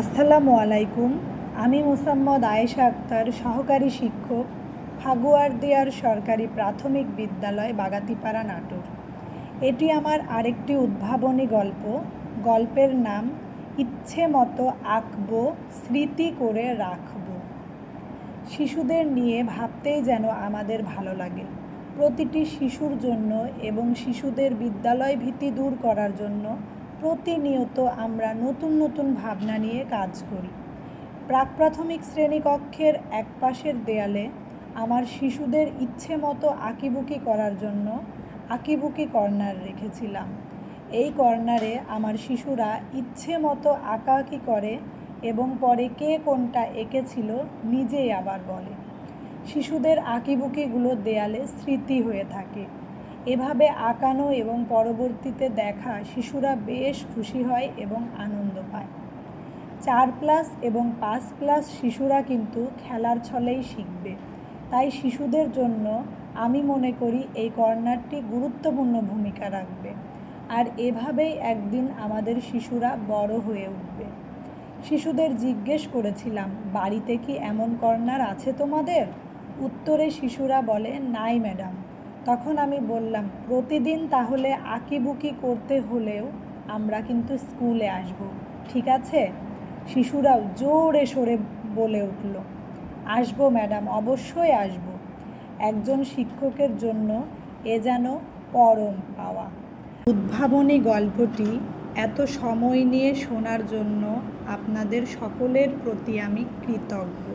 আসসালামু আলাইকুম। আমি মোসাম্মদ আয়েশা আক্তার, সহকারী শিক্ষক ফাগুয়ারদিয়ার সরকারি প্রাথমিক বিদ্যালয়, বাগাতিপাড়া, নাটোর। এটি আমার আরেকটি উদ্ভাবনী গল্প। গল্পের নাম, ইচ্ছে মতো আঁকবো, স্মৃতি করে রাখব। শিশুদের নিয়ে ভাবতেই যেন আমাদের ভালো লাগে। প্রতিটি শিশুর জন্য এবং শিশুদের বিদ্যালয় ভীতি দূর করার জন্য প্রতিনিয়ত আমরা নতুন নতুন ভাবনা নিয়ে কাজ করি। প্রাক প্রাথমিক শ্রেণীকক্ষের এক পাশের দেয়ালে আমার শিশুদের ইচ্ছে মতো আঁকিবুকি করার জন্য আঁকিবুকি কর্নার রেখেছিলাম। এই কর্নারে আমার শিশুরা ইচ্ছে মতো আঁকাআঁকি করে এবং পরে কে কোনটা এঁকেছিল নিজেই আবার বলে। শিশুদের আঁকিবুকিগুলো দেয়ালে স্মৃতি হয়ে থাকে। এভাবে আঁকানো এবং পরবর্তীতে দেখা শিশুরা বেশ খুশি হয় এবং আনন্দ পায়। চার প্লাস এবং পাঁচ প্লাস শিশুরা কিন্তু খেলার ছলেই শিখবে। তাই শিশুদের জন্য আমি মনে করি এই কর্নারটি গুরুত্বপূর্ণ ভূমিকা রাখবে। আর এভাবেই একদিন আমাদের শিশুরা বড় হয়ে উঠবে। শিশুদের জিজ্ঞেস করেছিলাম, বাড়িতে কি এমন কর্নার আছে তোমাদের? উত্তরে শিশুরা বলে, নাই ম্যাডাম। তখন আমি বললাম, প্রতিদিন তাহলে আঁকিবুকি করতে হলেও আমরা কিন্তু স্কুলে আসব, ঠিক আছে? শিশুরাও জোরে সরে বলে উঠল, আসব ম্যাডাম, অবশ্যই আসব। একজন শিক্ষকের জন্য এ যেন পরম পাওয়া। উদ্ভাবনী গল্পটি এত সময় নিয়ে শোনার জন্য আপনাদের সকলের প্রতি আমি কৃতজ্ঞ।